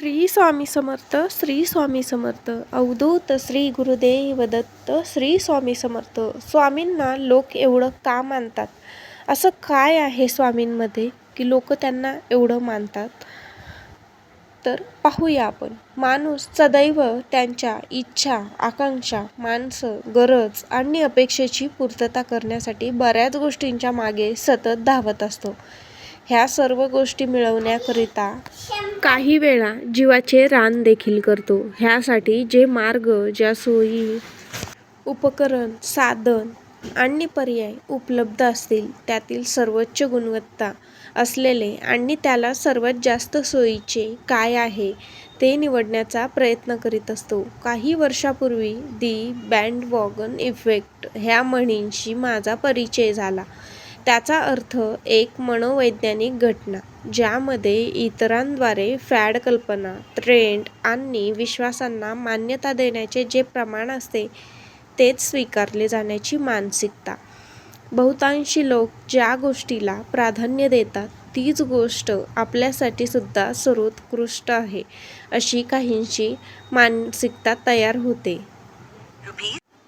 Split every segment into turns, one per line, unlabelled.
श्री स्वामी समर्थ श्री स्वामी समर्थ अवधूत श्री गुरुदेव दत्त श्री स्वामी समर्थ. स्वामींना लोक एवढं का मानतात? असं काय आहे स्वामींमध्ये की लोक त्यांना एवढं मानतात? तर पाहूया आपण. माणूस सदैव त्यांच्या इच्छा आकांक्षा माणसं गरज आणि अपेक्षेची पूर्तता करण्यासाठी बऱ्याच गोष्टींच्या मागे सतत धावत असतो. ह्या सर्व गोष्टी मिळवण्याकरिता काही वेळा जीवाचे रान देखील करतो. ह्यासाठी जे मार्ग ज्या सोयी उपकरण साधन आणि पर्याय उपलब्ध असतील त्यातील सर्वोच्च गुणवत्ता असलेले आणि त्याला सर्वात जास्त सोयीचे काय आहे ते निवडण्याचा प्रयत्न करीत असतो. काही वर्षापूर्वी दी बँडवॉगन इफेक्ट ह्या म्हणींशी माझा परिचय झाला. त्याचा अर्थ एक मनोवैज्ञानिक घटना ज्यामध्ये इतरांद्वारे फॅड कल्पना ट्रेंड आणि विश्वासांना मान्यता देण्याचे जे प्रमाण असते तेच स्वीकारले जाण्याची मानसिकता. बहुतांशी लोक ज्या गोष्टीला प्राधान्य देतात तीच गोष्ट आपल्यासाठी सुद्धा सर्वोत्कृष्ट आहे अशी काहींची मानसिकता तयार होते.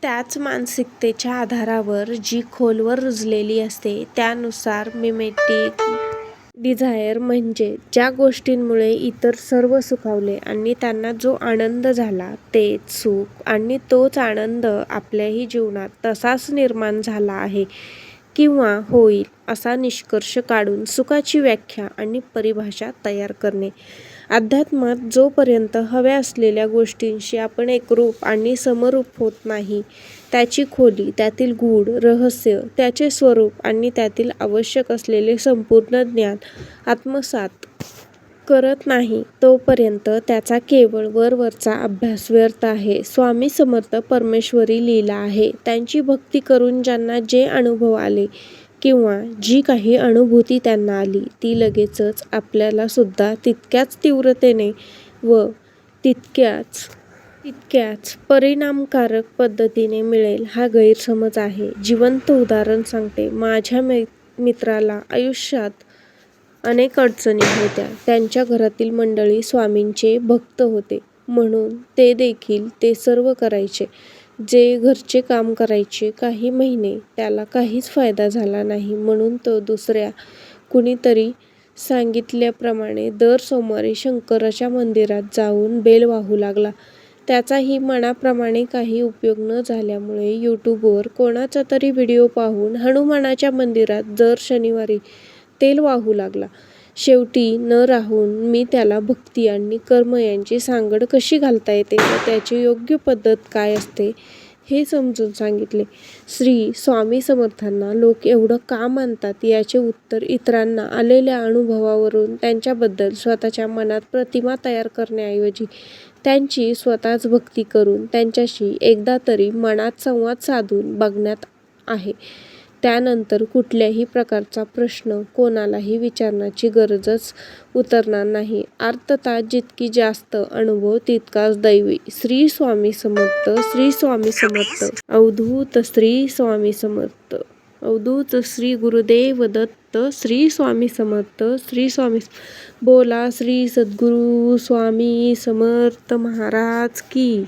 त्याच मानसिकतेच्या आधारावर जी खोलवर रुजलेली असते त्यानुसार मिमेटिक डिझायर म्हणजे ज्या गोष्टींमुळे इतर सर्व सुखावले आणि त्यांना जो आनंद झाला तेच सुख आणि तोच आनंद आपल्याही जीवनात तसाच निर्माण झाला आहे किंवा होईल असा निष्कर्ष काढून सुखाची व्याख्या आणि परिभाषा तयार करणे. अध्यात्मात जोपर्यंत हव्या असलेल्या गोष्टींशी आपण एकरूप आणि समरूप होत नाही त्याची खोली त्यातील गूढ रहस्य त्याचे स्वरूप आणि त्यातील आवश्यक असलेले संपूर्ण ज्ञान आत्मसात करत नाही तोपर्यंत त्याचा केवळ वरवरचा अभ्यास व्यर्थ आहे. स्वामी समर्थ परमेश्वरी लीला आहे. त्यांची भक्ती करून ज्यांना जे अनुभव आले किंवा जी काही अनुभूती त्यांना आली ती लगेचच आपल्यालासुद्धा तितक्याच तीव्रतेने व तितक्याच तितक्याच परिणामकारक पद्धतीने मिळेल हा गैरसमज आहे. जिवंत उदाहरण सांगते. माझ्या मित्राला आयुष्यात अनेक अडचणी होत्या. त्यांच्या घरातील मंडळी स्वामींचे भक्त होते. म्हणून ते देखील ते सर्व करायचे. जे घरचे काम करायचे काही महिने त्याला काहीच फायदा झाला नाही म्हणून तो दुसऱ्या कुणीतरी सांगितल्याप्रमाणे दर सोमवारी शंकराच्या मंदिरात जाऊन बेल वाहू लागला. त्याचाही मनाप्रमाणे काही उपयोग न झाल्यामुळे यूट्यूबवर कोणाचा तरी व्हिडिओ पाहून हनुमानाच्या मंदिरात दर शनिवारी तेल वाहू लागला. शेवटी न राहून मी त्याला भक्ती आणि कर्म यांची सांगड कशी घालता येते व त्याची योग्य पद्धत काय असते हे समजून सांगितले. श्री स्वामी समर्थांना लोक एवढं का मानतात याचे उत्तर इतरांना आलेल्या अनुभवावरून त्यांच्याबद्दल स्वतःच्या मनात प्रतिमा तयार करण्याऐवजी त्यांची स्वतःच भक्ती करून त्यांच्याशी एकदा तरी मनात संवाद साधून बघण्यात आहे. त्यानंतर कुठल्याही प्रकारचा प्रश्न कोणालाही विचारण्याची गरजच उरणार नाही. आर्तता जितकी जास्त अनुभव तितकाच दैवी. श्री स्वामी समर्थ श्री स्वामी समर्थ. अवधूत श्री स्वामी समर्थ. अवधूत श्री गुरुदेव दत्त श्री स्वामी समर्थ श्री स्वामी बोला श्री सद्गुरु स्वामी समर्थ महाराज की